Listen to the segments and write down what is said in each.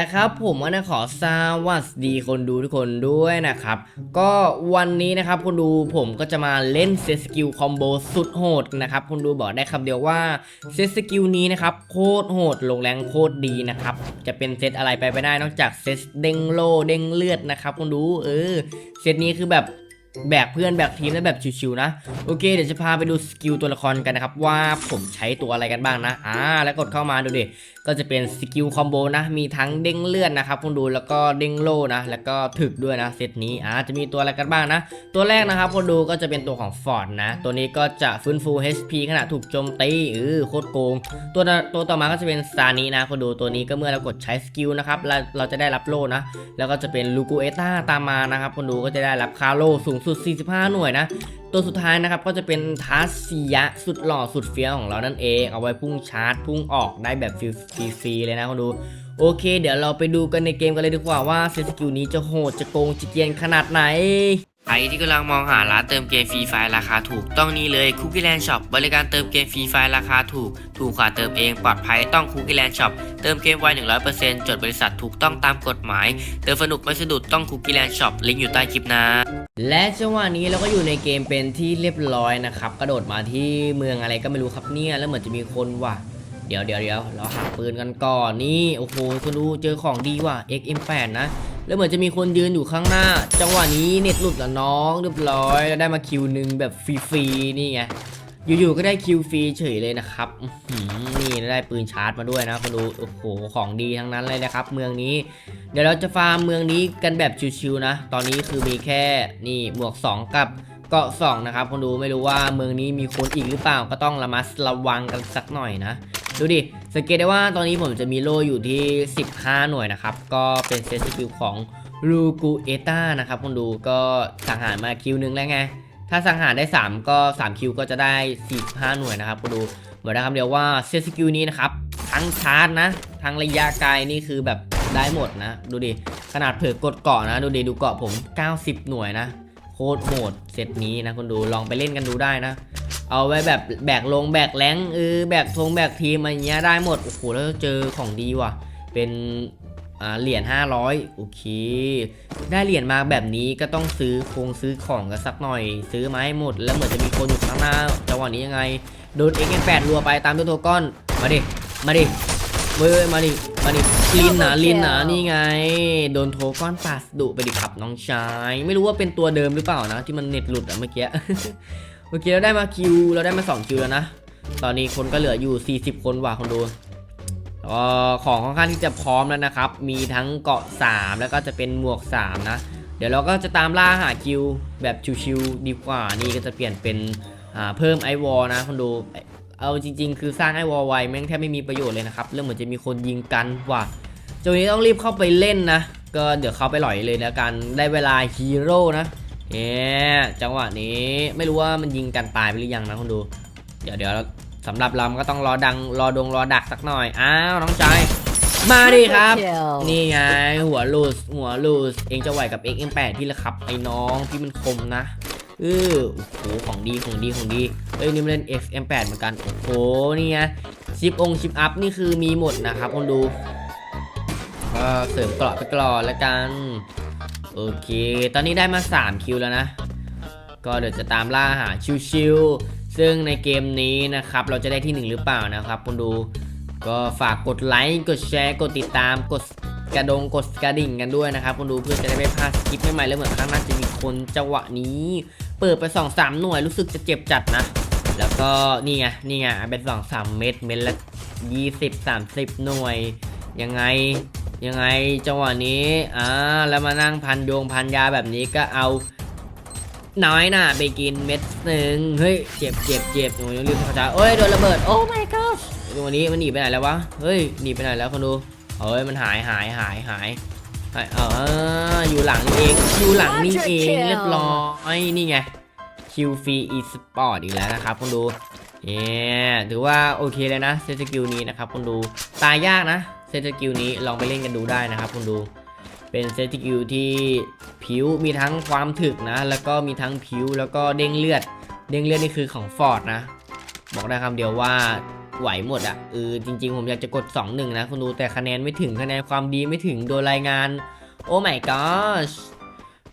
และครับ ผมก็นะขอสวัสดีคนดูทุกคนด้วยนะครับ ก็วันนี้นะครับคนดูผมก็จะมาเล่นเซตสกิลคอมโบสุดโหดนะครับคนดูบอกได้คำเดียวว่าเซตสกิลนี้นะครับโคตรโหดลงแรงโคตรดีนะครับจะเป็นเซตอะไรไปไม่ได้นอกจากเซตเด้งโลเด้งเลือดนะครับคนดูเออเซตนี้คือแบบ แบกเพื่อนแบกทีมได้แบบชิวๆนะ โอเค เดี๋ยวจะพาไปดูสกิลตัวละครกันนะครับ ว่าผมใช้ตัวอะไรกันบ้างนะอ่าแล้วกดเข้ามาดูดิก็จะเป็นสกิลคอมโบนะมีทั้งเด้งเลือดนะครับคุณดูแล้วก็เด้งโล่นะแล้วก็ถึกด้วยนะเซตนี้อ่าจะมีตัวอะไรกันบ้างนะ ตัวแรกนะครับคุณดูก็จะเป็นตัวของฟอร์ดนะ ตัวนี้ก็จะฟื้นฟู HP ขณะถูกโจมตีเออโคตรโกง ตัวตัวต่อมาก็จะเป็นซานีนะคุณดูตัวนี้ก็เมื่อเรากดใช้สกิลนะครับเราเราจะได้รับโล่นะแล้วก็จะเป็นลูกูเอต้าตามมานะครับคนดูก็จะได้รับคาโลสูงสุดุด 45 หน่วยนะ ตัวสุดท้ายนะครับก็จะเป็นทัสซียะสุดหล่อสุดเฟี้ยวของเรานั่นเอง เอาไว้พุ่งชาร์จ พุ่งออกได้แบบฟรีๆเลยนะคนดูโอเค เดี๋ยวเราไปดูกันในเกมกันเลยดีกว่าว่าเซตสกิลนี้จะโหดจะโกงจะเกียนขนาดไหน ใครที่กำลังมองหาร้านเติมเกมฟรีไฟราคาถูกต้องนี่เลยคุกกี้แลนด์ช็อปบริการเติมเกมฟรีไฟราคาถูก ถูกกว่าเติมเองปลอดภัยต้องคุกกี้แลนด์ช็อปเติมเกมไว100%จดบริษัทถูกต้องตามกฎหมาย เติมสนุกไม่สะดุดต้องคุกกี้แลนด์ช็อปลิงก์อยู่ใต้คลิปนะ และจังหวะนี้เราก็อยู่ในเกมเป็นที่เรียบร้อยนะครับกระโดดมาที่เมืองอะไรก็ไม่รู้ครับเนี่ยแล้วเหมือนจะมีคนว่ะเดี๋ยวเดี๋ยวเดี๋ยวเราหาปืนกันก่อนนี่โอ้โหคุณดูเจอของดีว่ะ XM8 นะ แล้วเหมือนจะมีคนยืนอยู่ข้างหน้า จังหวะนี้เน็ตหลุดละน้องเรียบร้อยแล้วได้มาคิวหนึ่งแบบฟรีๆนี่ไงอยู่ๆก็ได้คิวฟรีเฉยเลยนะครับนี่ได้ปืนชาร์จมาด้วยนะคุณดูโอ้โหของดีทั้งนั้นเลยนะครับ เมืองนี้ เดี๋ยวเราจะฟาร์มเมืองนี้กันแบบชิวๆนะ ตอนนี้คือมีแค่นี่หมวก 2 กับเกาะ2นะครับคุณดูไม่รู้ว่าเมืองนี้มีคนอีกหรือเปล่าก็ต้องระมัดระวังกันสักหน่อยนะ ดูดิสังเกตได้ว่าตอนนี้ผมจะมีโล่อยู่ที่ 15 หน่วยนะครับ ก็เป็นเซตสกิลของลูกูเอต้านะครับคุณดูก็สังหารมาคิวนึงแล้วไง ถ้าสังหารได้ 3 ก็ 3 คิวก็จะได้ 45 หน่วยนะครับคุณดูบอกได้คำเดียวว่าเซตสกิลนี้นะครับ ทั้งชาร์จนะ ทั้งระยะไกลนี่คือแบบได้หมดนะ ดูดิขนาดเผื่อกดเกาะนะ ดูดิดูเกาะผม 90 หน่วยนะ โคตรโหดเซตนี้นะคุณดูลองไปเล่นกันดูได้นะ เอาไว้แบบแบกลงแบกแรงเออแบกทงแบกทีมอะไรเงี้ยได้หมด โอ้โห แล้วเจอของดีว่ะ เป็นอ่าเหรียญ500 โอเค ได้เหรียญมาแบบนี้ก็ต้องซื้อคงซื้อของกันสักหน่อย ซื้อมาให้หมด แล้วเหมือนจะมีคนอยู่ข้างหน้าจังหวะนี้ยังไง โดน XM8 รัวไปตามด้วยโทก้อน มาดิ มาดิเว้ยมาดิมาดิลินนะลินนะนี่ไง โดนโทก้อนปาสดุไปดิครับน้องชาย ไม่รู้ว่าเป็นตัวเดิมหรือเปล่านะ ที่มันเน็ตหลุดอะเมื่อกี้ เมื่อกี้เราได้มาคิวเราได้มา2คิวแล้วนะ ตอนนี้คนก็เหลืออยู่ 40 คนว่ะคนดูออของค่อนข้างที่จะพร้อมแล้วนะครับ มีทั้งเกาะ 3 แล้วก็จะเป็นหมวก 3 นะ เดี๋ยวเราก็จะตามล่าหาคิวแบบชิวๆดีกว่า นี่ก็จะเปลี่ยนเป็นเพิ่มไอวอลนะคนดูเอาจริง ๆ คือสร้างไอวอลไวแม่งแทบไม่มีประโยชน์เลยนะครับ เรื่องเหมือนจะมีคนยิงกันว่ะจนนี้ต้องรีบเข้าไปเล่นนะ ก็เดี๋ยวเข้าไปหล่อยเลยแล้วกัน ได้เวลาฮีโร่นะ เอ๊ะจังหวะนี้ไม่รู้ว่ามันยิงกันตายไปหรือยังนะคุณดู เดี๋ยวเดี๋ยวสำหรับเราก็ต้องรอดังรอดงรอดักสักหน่อย อ้าวน้องชายมาดิครับ นี่ไงหัวลูสหัวลูสเองจะไหวกับ XM8 พี่ละครับไอ้น้องพี่มันคมนะเออโอ้โหของดีของดีของดีเอ้ยนี่มันเล่น XM8 เหมือนกันโอ้โหนี่ไงชิปองชิปอัพนี่คือมีหมดนะครับคนดูก็เสริมเกราะไปก่อนแล้วกัน โอเค ตอนนี้ได้มา 3 คิวแล้วนะ ก็เดี๋ยวจะตามล่าหาชิวๆ ซึ่งในเกมนี้นะครับ เราจะได้ที่ 1 หรือเปล่านะครับคุณดู ก็ฝากกดไลค์ กดแชร์ กดติดตาม กดกระดง กดกระดิ่งกันด้วยนะครับคุณดูเพื่อจะได้ไม่พลาดคลิปใหม่ๆแล้วเหมือนครั้งหน้าจะมีคนจังหวะนี้ เปิดไป2-3หน่วยรู้สึกจะเจ็บจัดนะ แล้วก็นี่ไง นี่ไงเป็น2-3เม็ด เม็ดละ 20-30 หน่วย ยังไง ยังไงจังหวะนี้อ่าแล้วมานั่งพันโยงพันยาแบบนี้ก็เอาน้อยน่าไปกินเม็ดหนึ่งเฮ้ยเจ็บเจ็บเจ็บโอ้ยรีบเข้าใจเอ้ยโดนระเบิดโอ้ my god ตัวนี้มันหนีไปไหนแล้ววะเฮ้ยหนีไปไหนแล้วคนดูเฮ้ยมันหายหายหายหายหายเอออยู่หลังเองอยู่หลังนี่เองเรียบร้อยนี่ไงคิวฟรีอีสปอร์ตอีกแล้วนะครับคนดูเนี่ยถือว่าโอเคเลยนะเซตสกิลนี้นะครับคนดูตายยากนะ เซตสกิลนี้ลองไปเล่นกันดูได้นะครับคนดู เป็นเซตสกิลที่ผิวมีทั้งความถึกนะ แล้วก็มีทั้งผิวแล้วก็เด้งเลือด เด้งเลือดนี่คือของฟอร์ดนะ บอกได้คำเดียวว่าไหวหมดอะเออจริง ๆ ผมอยากจะกด 2 1 นะคุณดูแต่คะแนนไม่ถึงคะแนนความดีไม่ถึงโดนรายงาน โอ้ my gosh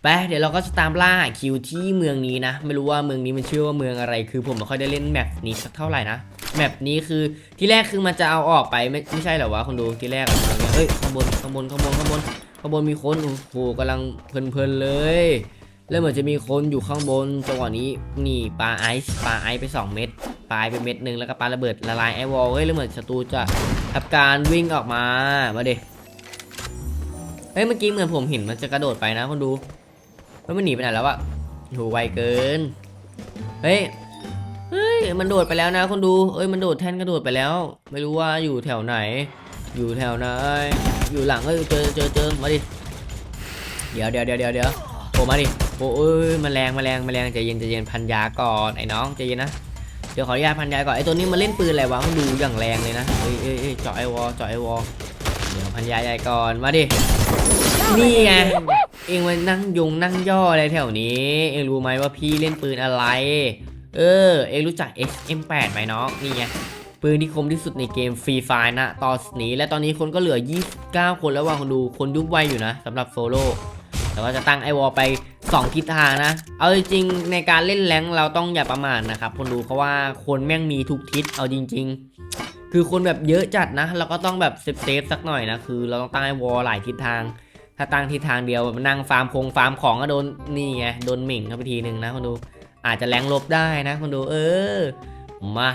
ไปเดี๋ยวเราก็จะตามล่าหาคิวที่เมืองนี้นะ ไม่รู้ว่าเมืองนี้มันชื่อว่าเมืองอะไร คือผมไม่ค่อยได้เล่นแมปนี้สักเท่าไหร่นะ แมปนี้คือที่แรกคือมันจะเอาออกไปไม่ไม่ใช่เหรอวะคุณดูที่แรกอะเฮ้ยข้างบนข้างบนข้างบนข้างบนข้างบนมีคนโอ้โหกำลังเพลินๆเลย แล้วเหมือนจะมีคนอยู่ข้างบนจังหวะนี้นี่ปาไอซ์ปลาไอซ์ไป 2 เม็ดปลาไอซ์ไปเม็ดหนึ่งแล้วก็ปลาระเบิดละลายไอวอลเฮ้ยแล้วเหมือนศัตรูจะทำการวิ่งออกมามาเดิเฮ้ยเมื่อกี้เหมือนผมเห็นมันจะกระโดดไปนะคนดูแล้วมันหนีไปไหนแล้วอะโหไวเกินเฮ้ย เฮ้ยมันโดดไปแล้วนะคนดูเอ้ยมันโดดแท่นกระโดดไปแล้ว ไม่รู้ว่าอยู่แถวไหน อยู่แถวไหนอยู่หลังก็เจอเจอเจอมาดิเดี๋ยวเดี๋ยวเดี๋ยวเดี๋ยวเดี๋ยวโผล่มาดิโอ้ยแมลงแมลงแมลงใจเย็นใจเย็นพันยาก่อนไอ้น้องใจเย็นนะเดี๋ยวขออนุญาตพันยาก่อนไอ้ตัวนี้มันเล่นปืนอะไรวะมันดูอย่างแรงเลยนะเอ้ยเอ้ยเจาะไอวอลเจาะไอวอลเดี๋ยวพันยาใหญ่ก่อนมาดินี่ไงเองมันนั่งยงนั่งย่ออะไรแถวนี้ เองรู้ไหมว่าพี่เล่นปืนอะไร เออ เองรู้จัก XM8 ไหมน้องนี่ไงปืนที่คมที่สุดในเกมฟรีไฟนะตอนนี้ และตอนนี้คนก็เหลือ 29 คนแล้วว่าคนดูคนยุบไวอยู่นะสำหรับโซโล่แต่ว่าจะตั้งไอวอลไป 2 ทิศทางนะ เอาจริงในการเล่นแรงเราต้องอย่าประมาทนะครับคนดูเพราะว่าคนแม่งมีทุกทิศเอาจริง ๆ คือคนแบบเยอะจัดนะเราก็ต้องแบบเซฟเซฟสักหน่อยนะคือเราต้องตั้งไอวอลหลายทิศทาง ถ้าตั้งทิศทางเดียวแบบนั่งฟาร์มคงฟาร์มของก็โดนนี่ไงโดนหมิ่งเข้าไปทีหนึ่งนะคนดู อาจจะแรงลบได้นะคนดูเออ มา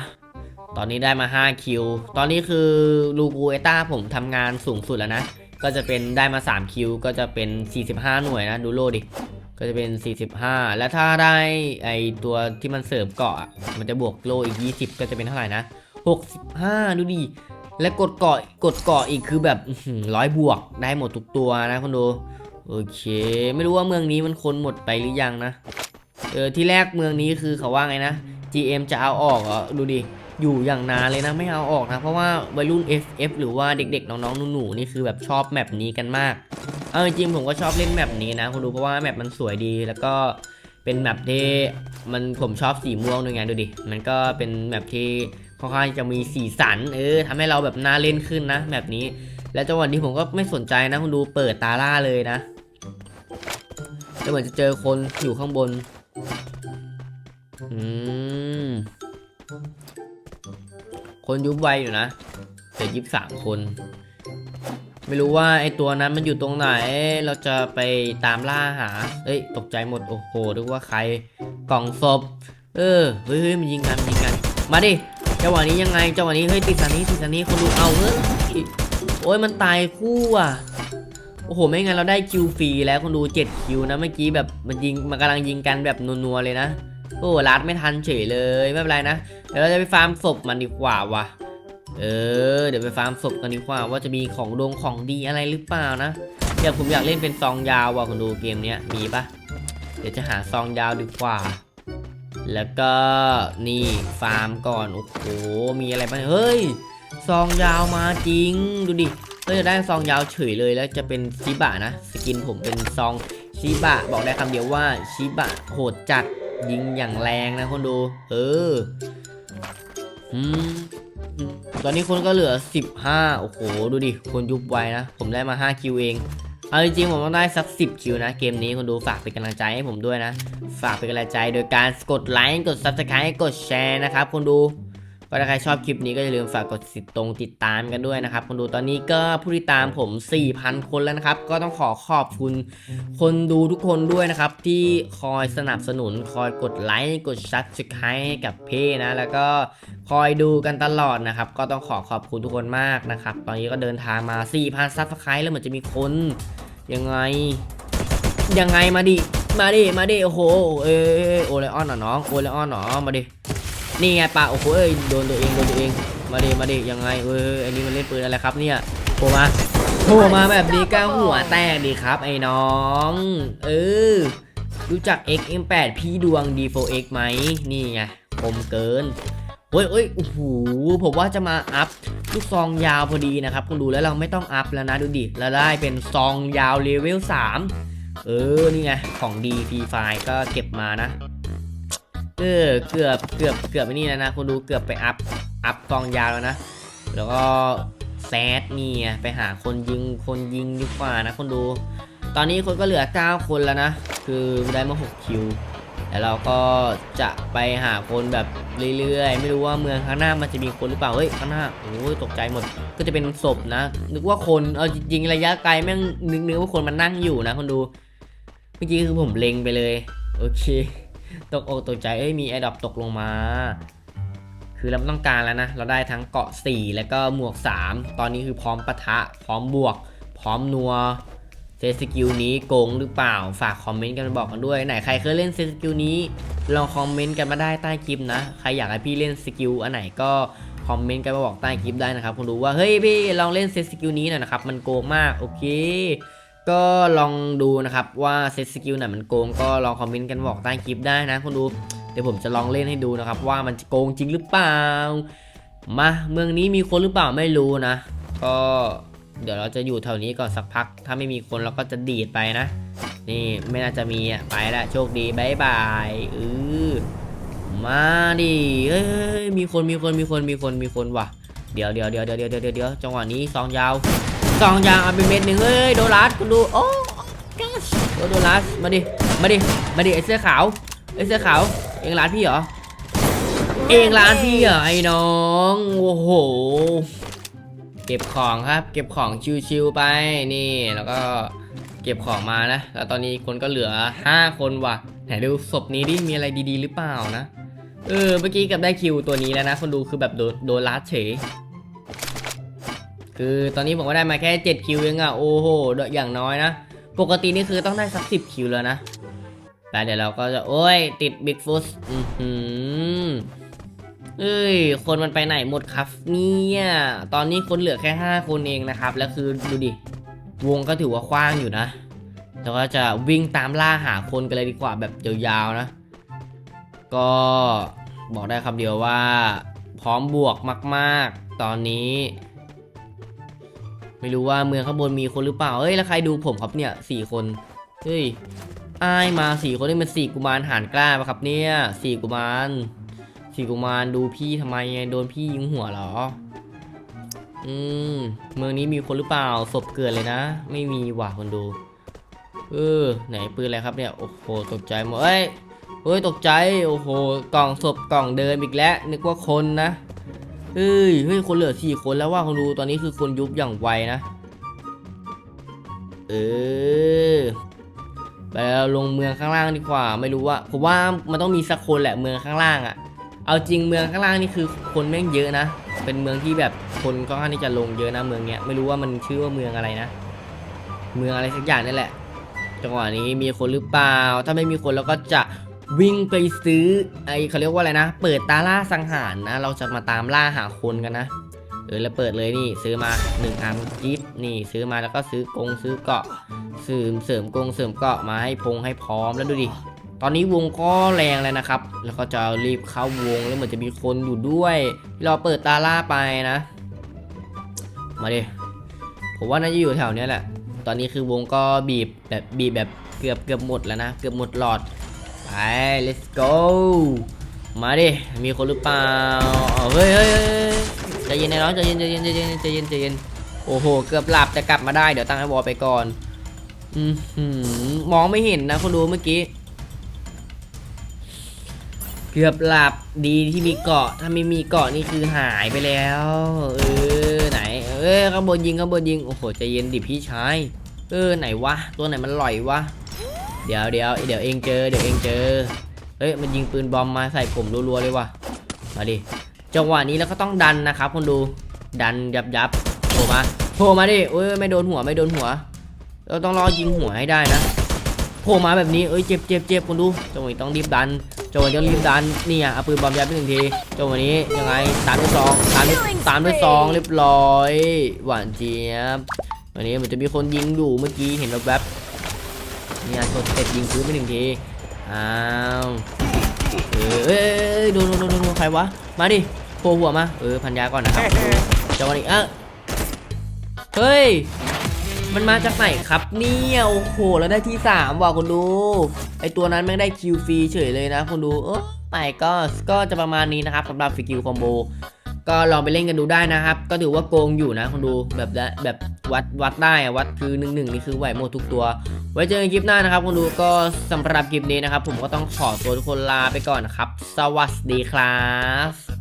ตอนนี้ได้มา 5 คิว ตอนนี้คือลูกูเอต้าผมทำงานสูงสุดแล้วนะ ก็จะเป็นได้มา 3 คิว ก็จะเป็น 45 หน่วยนะ ดูโลดิ ก็จะเป็น 45 แล้วถ้าได้ไอตัวที่มันเสริมเกาะอะมันจะบวกโลอีก 20 ก็จะเป็นเท่าไหร่นะ 65 ดูดิและกดเกาะกดเกาะอีกคือแบบร้อยบวกได้หมดทุกตัวนะคุณดู โอเค ไม่รู้ว่าเมืองนี้มันคนหมดไปหรือยังนะ เออที่แรกเมืองนี้คือเขาว่าไงนะ GM จะเอาออกเหรอดูดิอยู่อย่างนานเลยนะไม่เอาออกนะ เพราะว่าวัยรุ่น FF หรือว่าเด็กๆ น้องๆหนูๆนี่คือแบบชอบแมปนี้กันมากเอาจริงผมก็ชอบเล่นแมปนี้นะคุณดูเพราะว่าแมปมันสวยดีแล้วก็เป็นแมปที่มันผมชอบสีม่วงด้วยไงดูดิมันก็เป็นแมปที่ค่อนข้างจะมีสีสันเออทำให้เราแบบน่าเล่นขึ้นนะแมปนี้ แล้วจังหวะนี้ผมก็ไม่สนใจนะคุณดูเปิดตาล่าเลยนะแล้วเหมือนจะเจอคนอยู่ข้างบน อืม คนยุบไวอยู่นะแต่ยิบสามคน ไม่รู้ว่าไอตัวนั้นมันอยู่ตรงไหน เราจะไปตามล่าหา เอ้ย ตกใจหมด โอ้โหนึกว่าใคร กล่องศพ เออเฮ้ยเฮ้ยมันยิงกันมันยิงกัน มาดิจังหวะนี้ยังไงจังหวะนี้ เฮ้ย ติดสันนี้ติดสันนี้ คนดูเอาเฮ้ย โอ้ย มันตายคู่อะโอ้โห ไม่งั้นเราได้คิวฟรีแล้วคนดู 7 คิวนะ เมื่อกี้แบบมันยิงมันกำลังยิงกันแบบนัวๆเลยนะ โอ้ลัดไม่ทันเฉยเลยไม่เป็นไรนะเดี๋ยวเราจะไปฟาร์มศพมันดีกว่าวะเออ เดี๋ยวไปฟาร์มศพกันดีกว่า ว่าจะมีของดงของดีอะไรหรือเปล่านะเดี๋ยวผมอยากเล่นเป็นซองยาวว่ะคุณดูเกมเนี้ยมีปะเดี๋ยวจะหาซองยาวดีกว่า แล้วก็นี่ฟาร์มก่อนโอ้โหมีอะไรบ้างเฮ้ยซองยาวมาจริงดูดิเราจะได้ซองยาวเฉยเลยแล้วจะเป็นชิบะนะ สกินผมเป็นซองชิบะบอกได้คำเดียวว่าชิบะโหดจัด ยิงอย่างแรงนะคนดู เอออืมตอนนี้คนก็เหลือ 15 โอ้โห ดูดิ คนยุบไวนะ ผมได้มา 5 คิวเอง เอาจริงๆ ผมต้องได้สัก 10 คิวนะ เกมนี้คนดูฝากเป็นกำลังใจให้ผมด้วยนะ ฝากเป็นกำลังใจโดยการกดไลค์ กด Subscribe กดแชร์นะครับคนดู ก็ถ้าใครชอบคลิปนี้ก็อย่าลืมฝากกดติดตรงติดตามกันด้วยนะครับคนดูตอนนี้ก็ผู้ติดตามผม 4,000 คนแล้วนะครับ ก็ต้องขอขอบคุณคนดูทุกคนด้วยนะครับ ที่คอยสนับสนุนคอยกดไลค์กดซับสไครต์ให้กับเพ่นะ แล้วก็คอยดูกันตลอดนะครับ ก็ต้องขอขอบคุณทุกคนมากนะครับ ตอนนี้ก็เดินทางมา 4,000ซับสไครต์แล้วเหมือนจะมีคนยังไง ยังไงมาดิมาดิมาดิโอ้โหเอ้ยโอเลออนหรอน้องโอเลออนหรอมาดิ นี่ไงปะโอ้โหเอ้ยโดนตัวเองโดนตัวเอง มาดิมาดิยังไงเอ้ยอันนี้มันเล่นปืนอะไรครับเนี่ยโผล่มาโผล่มาแบบนี้ก็หัวแตกดีครับ ไอ้น้อง เออรู้จัก XM8 พี่ดวง D4X ไหมนี่ไงคมเกินเฮ้ยเฮ้ยโอ้โห ผมว่าจะมาอัพลูกซองยาวพอดีนะครับคุณดูแล้วเราไม่ต้องอัพแล้วนะดูดิ เราได้เป็นซองยาวเลเวล3เออ นี่ไง ของดีฟรีไฟก็เก็บมานะ อออเกือบเกือบเกือบไปนี่แล้วนะคนดูเกือบไปอัพอัพกองยาวแล้วนะ แล้วก็แซดนี่ไงไปหาคนยิงคนยิงดีกว่านะคนดู ตอนนี้คนก็เหลือ 9 คนแล้วนะ คือได้มา 6 คิวแล้วเราก็จะไปหาคนแบบเรื่อยๆ ไม่รู้ว่าเมืองข้างหน้ามันจะมีคนหรือเปล่า เฮ้ยข้างหน้าโอ้ยตกใจหมด ก็จะเป็นศพนะ นึกว่าคน เอาจริงระยะไกลแม่งนึกนึกว่าคนมันนั่งอยู่นะคนดู เมื่อกี้คือผมเล็งไปเลย โอเค ตกอกตกใจเอ้ยมีแอร์ดอปตกลงมา คือเราไม่ต้องการแล้วนะ เราได้ทั้งเกาะ 4 แล้วก็หมวก 3 ตอนนี้คือพร้อมปะทะ พร้อมบวก พร้อมนัวเซตสกิลนี้โกงหรือเปล่าฝากคอมเมนต์กันมาบอกกันด้วยไหนใครเคยเล่นเซตสกิลนี้ลองคอมเมนต์กันมาได้ใต้คลิปนะ ใครอยากให้พี่เล่นสกิลอันไหนก็คอมเมนต์กันมาบอกใต้คลิปได้นะครับคุณรู้ว่าเฮ้ยพี่ลองเล่นเซตสกิลนี้หน่อยนะครับมันโกงมากโอเค ก็ลองดูนะครับว่าเซตสกิลไหนมันโกงก็ลองคอมเมนต์กันบอกใต้คลิปได้นะคุณดูเดี๋ยวผมจะลองเล่นให้ดูนะครับ ว่ามันจะโกงจริงหรือเปล่า มาเมืองนี้มีคนหรือเปล่าไม่รู้นะ ก็เดี๋ยวเราจะอยู่แถวนี้ก่อนสักพัก ถ้าไม่มีคนเราก็จะดีดไปนะ นี่ไม่น่าจะมีอะไปละโชคดีบายบายเออมาดิเอ้ยมีคนมีคนมีคนมีคนมีคนว่ะ เดี๋ยวเดี๋ยวเดี๋ยวเดี๋ยวเดี๋ยวเดี๋ยวเดี๋ยวจังหวะนี้ซองยาว ซองยาวเอาไปเม็ดหนึ่งเฮ้ยโดนัทคุณดูโอ้โอ้โดนัทมาดิมาดิมาดิไอเสื้อขาวไอเสื้อขาวเองร้านพี่เหรอเองร้านพี่เหรอไอ้น้องโอ้โหเก็บของครับ เก็บของชิวๆไปนี่ แล้วก็เก็บของมานะ แล้วตอนนี้คนก็เหลือ 5 คนว่ะไหนดูศพนี้ดิมีอะไรดีๆ หรือเปล่านะเออเมื่อกี้กับได้คิวตัวนี้แล้วนะ คนดูคือแบบโดนโดนลัดเฉย คือตอนนี้ผมก็ได้มาแค่ 7 คิวเองอะโอ้โหอย่างน้อยนะ ปกตินี่คือต้องได้สัก 10 คิวแล้วนะแต่เดี๋ยวเราก็จะ โอ้ย ติดบิ๊กฟุตอือหือเอ้ย คนมันไปไหนหมดครับเนี่ย ตอนนี้คนเหลือแค่ 5 คนเองนะครับ แล้วคือดูดิ วงก็ถือว่ากว้างอยู่นะเราก็จะวิ่งตามล่าหาคนกันเลยดีกว่าแบบยาวๆนะ ก็บอกได้คำเดียวว่า พร้อมบวกมาก ๆ ตอนนี้ ไม่รู้ว่าเมืองข้างบนมีคนหรือเปล่า เอ้ยแล้วใครดูผมครับเนี่ยสี่คน เฮ้ยอายมาสี่คนนี่มันสี่กุมารหานกล้าปะครับเนี่ยสี่กุมารสี่กุมารดูพี่ทำไมไงโดนพี่ยิงหัวเหรอ อืมเมืองนี้มีคนหรือเปล่าศพเกิดเลยนะ ไม่มีว่ะคนดู เออ ไหนปืนอะไรครับเนี่ย โอ้โหตกใจหมดเอ้ยเฮ้ยตกใจ โอ้โห กล่องศพกล่องเดิมอีกแล้ว นึกว่าคนนะ เฮ้ยเฮ้ยคนเหลือสี่คนแล้วว่าคนดูตอนนี้คือคนยุบอย่างไวนะ เออไปลงเมืองข้างล่างดีกว่า ไม่รู้ว่าผมว่ามันต้องมีสักคนแหละเมืองข้างล่างอะ่ะ เอาจริงเมืองข้างล่างนี่คือคนแม่งเยอะนะ เป็นเมืองที่แบบคนก็ค่อนข้างที่จะลงเยอะนะเมืองเนี้ยไม่รู้ว่ามันชื่อว่าเมืองอะไรนะ เมืองอะไรสักอย่างนั่แหละจังหวะนี้มีคนหรือเปล่า ถ้าไม่มีคนเราก็จะ วิ่งไปซื้อไอเขาเรียกว่าอะไรนะ เปิดตาล่าสังหารนะ เราจะมาตามล่าหาคนกันนะเออแล้วเปิดเลยนี่ซื้อมา1อันจิ๊บนี่ซื้อมาแล้วก็ซื้อกงซื้อเกาะเสริมเสริมกงเสริมเกาะมาให้พงให้พร้อมแล้วดูดิตอนนี้วงก็แรงเลยนะครับ แล้วก็จะรีบเข้าวงแล้วเหมือนจะมีคนอยู่ด้วยที่เราเปิดตาล่าไปนะ มาดิผมว่าน่าจะอยู่แถวเนี้ยแหละ ตอนนี้คือวงก็บีบแบบบีบแบบเกือบเกือบหมดแล้วนะเกือบหมดหลอด let's go มาดิ มีคนหรือเปล่าเฮ้ยเฮ้ยใจเย็นนะน้องใจเย็นใจเย็นใจเย็นใจเย็นใจเย็น โอ้โห เกือบหลับแต่กลับมาได้ เดี๋ยวตั้งไอ้วอลไปก่อน อือหือมองไม่เห็นนะคนดูเมื่อกี้ เกือบหลับดีที่มีเกาะ ถ้าไม่มีเกาะนี่คือหายไปแล้ว เออ ไหน เอ้ยข้างบนยิงข้างบนยิง โอ้โห ใจเย็นดิพี่ชาย เออ ไหนวะ ตัวไหนมันลอยวะ เดี๋ยวเดี๋ยวเดี๋ยวเองเจอ เดี๋ยวเองเจอ เฮ้ยมันยิงปืนบอมมาใส่ผมรัวๆเลยว่ะ มาดิ จังหวะนี้เราก็ต้องดันนะครับคนดู ดันยับยับโผล่มาโผล่มาดิเอ้ยไม่โดนหัวไม่โดนหัว เราต้องรอยิงหัวให้ได้นะโผล่มาแบบนี้เอ้ยเจ็บเจ็บเจ็บคนดู จังหวะนี้ต้องรีบดัน จังหวะนี้ต้องรีบดัน นี่อะเอาปืนบอมยัดไปหนึ่งที จังหวะนี้ยังไงตามด้วยซองตามด้วยตามด้วยซองเรียบร้อย หวานเจี๊ยบวันนี้มันจะมีคนยิงอยู่เมื่อกี้เห็นแวบ เนี่ยชนเสร็จยิงพื้นไปหนึ่งทีอ้าวเออเอ้ยโดนโดนโดนโดนใครวะมาดิโผล่หัวมาเออพันยาก่อนนะครับจังหวะนี้เออเฮ้ยมันมาจากไหนครับเนี่ยโอ้โหแล้วได้ที่ 3 ว่ะคุณดูไอตัวนั้นแม่งได้คิวฟรีเฉยเลยนะคุณดูเออไม่ก็ก็จะประมาณนี้นะครับสำหรับสกิลคอมโบ ก็ลองไปเล่นกันดูได้นะครับ ก็ถือว่าโกงอยู่นะคุณดูแบบแบบวัดวัดได้อะวัดคือหนึ่งหนึ่งนี่คือไหวหมดทุกตัว ไว้เจอกันคลิปหน้านะครับคุณดูก็สำหรับคลิปนี้นะครับ ผมก็ต้องขอตัวทุกคนลาไปก่อนนะครับ สวัสดีครับ